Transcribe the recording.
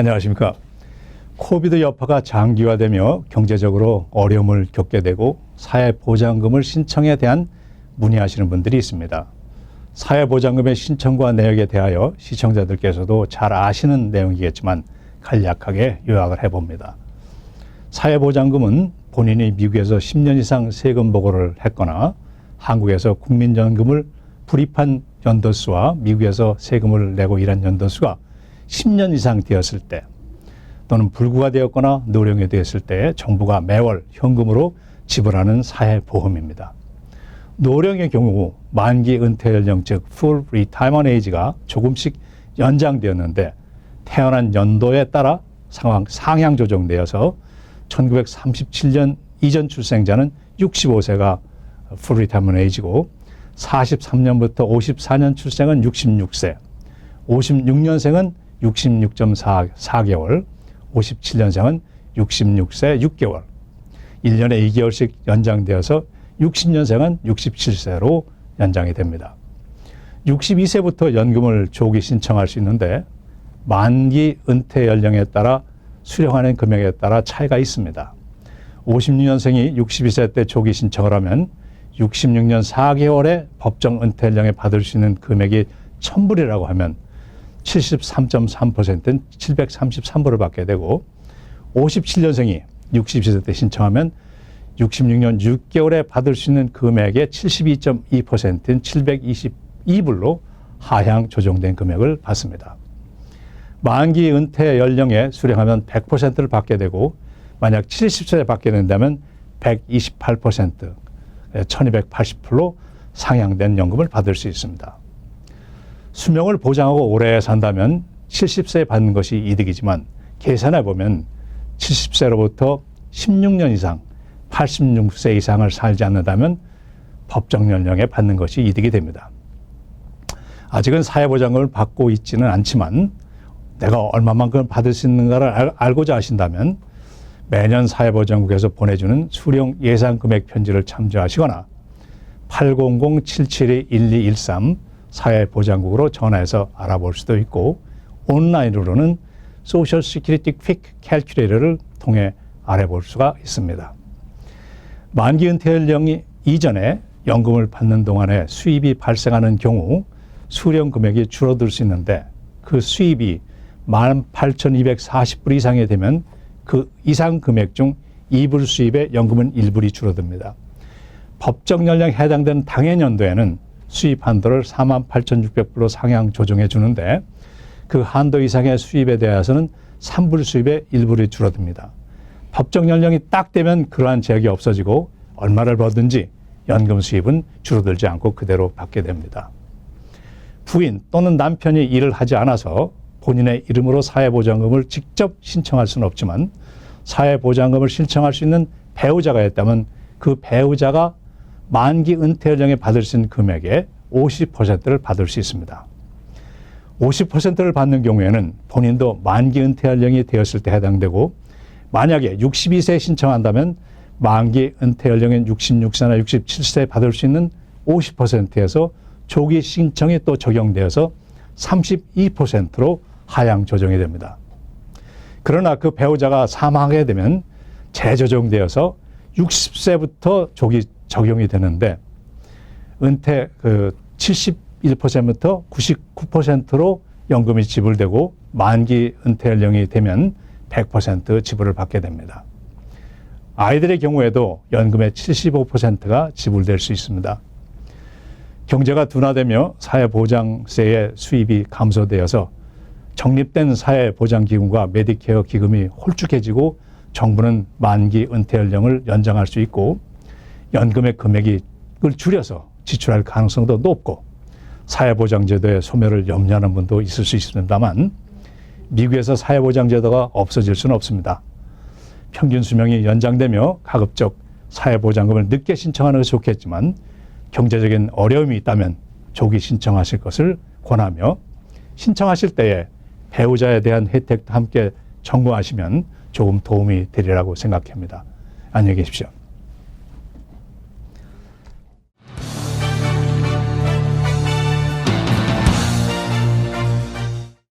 안녕하십니까. 코비드 여파가 장기화되며 경제적으로 어려움을 겪게 되고 사회보장금을 신청에 대한 문의하시는 분들이 있습니다. 사회보장금의 신청과 내역에 대하여 시청자들께서도 잘 아시는 내용이겠지만 간략하게 요약을 해봅니다. 사회보장금은 본인이 미국에서 10년 이상 세금 보고를 했거나 한국에서 국민연금을 불입한 연도수와 미국에서 세금을 내고 일한 연도수가 10년 이상 되었을 때 또는 불구가 되었거나 노령이 되었을 때 정부가 매월 현금으로 지불하는 사회보험입니다. 노령의 경우 만기 은퇴 연령 즉 full retirement age가 조금씩 연장되었는데 태어난 연도에 따라 상황 상향 조정되어서 1937년 이전 출생자는 65세가 full retirement age고 43년부터 54년 출생은 66세, 56년생은 66.4개월, 57년생은 66세 6개월, 1년에 2개월씩 연장되어서 60년생은 67세로 연장이 됩니다. 62세부터 연금을 조기 신청할 수 있는데 만기 은퇴 연령에 따라 수령하는 금액에 따라 차이가 있습니다. 56년생이 62세 때 조기 신청을 하면 66년 4개월에 법정 은퇴 연령에 받을 수 있는 금액이 1000불이라고 하면 73.3%는 733불을 받게 되고 57년생이 62세 때 신청하면 66년 6개월에 받을 수 있는 금액의 72.2%인 722불로 하향 조정된 금액을 받습니다. 만기 은퇴 연령에 수령하면 100%를 받게 되고 만약 70세에 받게 된다면 128% 1280%로 상향된 연금을 받을 수 있습니다. 수명을 보장하고 오래 산다면 70세에 받는 것이 이득이지만 계산해 보면 70세로부터 16년 이상 86세 이상을 살지 않는다면 법정 연령에 받는 것이 이득이 됩니다. 아직은 사회보장금을 받고 있지는 않지만 내가 얼마만큼 받을 수 있는가를 알, 알고자 하신다면 매년 사회보장국에서 보내주는 수령 예상 금액 편지를 참조하시거나 800-772-1213 사회보장국으로 전화해서 알아볼 수도 있고 온라인으로는 소셜 시큐리티 퀵 캘큘레이터를 통해 알아볼 수가 있습니다. 만기 은퇴 연령이 이전에 연금을 받는 동안에 수입이 발생하는 경우 수령 금액이 줄어들 수 있는데 그 수입이 18,240불 이상이 되면 그 이상 금액 중 2불 수입의 연금은 1불이 줄어듭니다. 법정 연령에 해당되는 당해년도에는 수입 한도를 48,600불로 상향 조정해 주는데 그 한도 이상의 수입에 대해서는 3불 수입의 1불이 줄어듭니다. 법정 연령이 딱 되면 그러한 제약이 없어지고 얼마를 벌든지 연금 수입은 줄어들지 않고 그대로 받게 됩니다. 부인 또는 남편이 일을 하지 않아서 본인의 이름으로 사회보장금을 직접 신청할 수는 없지만 사회보장금을 신청할 수 있는 배우자가 있다면 그 배우자가 만기 은퇴 연령에 받을 수 있는 금액의 50%를 받을 수 있습니다. 50%를 받는 경우에는 본인도 만기 은퇴 연령이 되었을 때 해당되고 만약에 62세에 신청한다면 만기 은퇴 연령인 66세나 67세에 받을 수 있는 50%에서 조기 신청이 또 적용되어서 32%로 하향 조정이 됩니다. 그러나 그 배우자가 사망하게 되면 재조정되어서 60세부터 조기 적용이 되는데 은퇴 그 71%부터 99%로 연금이 지불되고 만기 은퇴 연령이 되면 100% 지불을 받게 됩니다. 아이들의 경우에도 연금의 75%가 지불될 수 있습니다. 경제가 둔화되며 사회보장세의 수입이 감소되어서 적립된 사회보장기금과 메디케어 기금이 홀쭉해지고 정부는 만기 은퇴 연령을 연장할 수 있고 연금의 금액을 줄여서 지출할 가능성도 높고 사회보장제도의 소멸을 염려하는 분도 있을 수 있습니다만 미국에서 사회보장제도가 없어질 수는 없습니다. 평균 수명이 연장되며 가급적 사회보장금을 늦게 신청하는 것이 좋겠지만 경제적인 어려움이 있다면 조기 신청하실 것을 권하며 신청하실 때에 배우자에 대한 혜택도 함께 점검하시면 조금 도움이 되리라고 생각합니다. 안녕히 계십시오.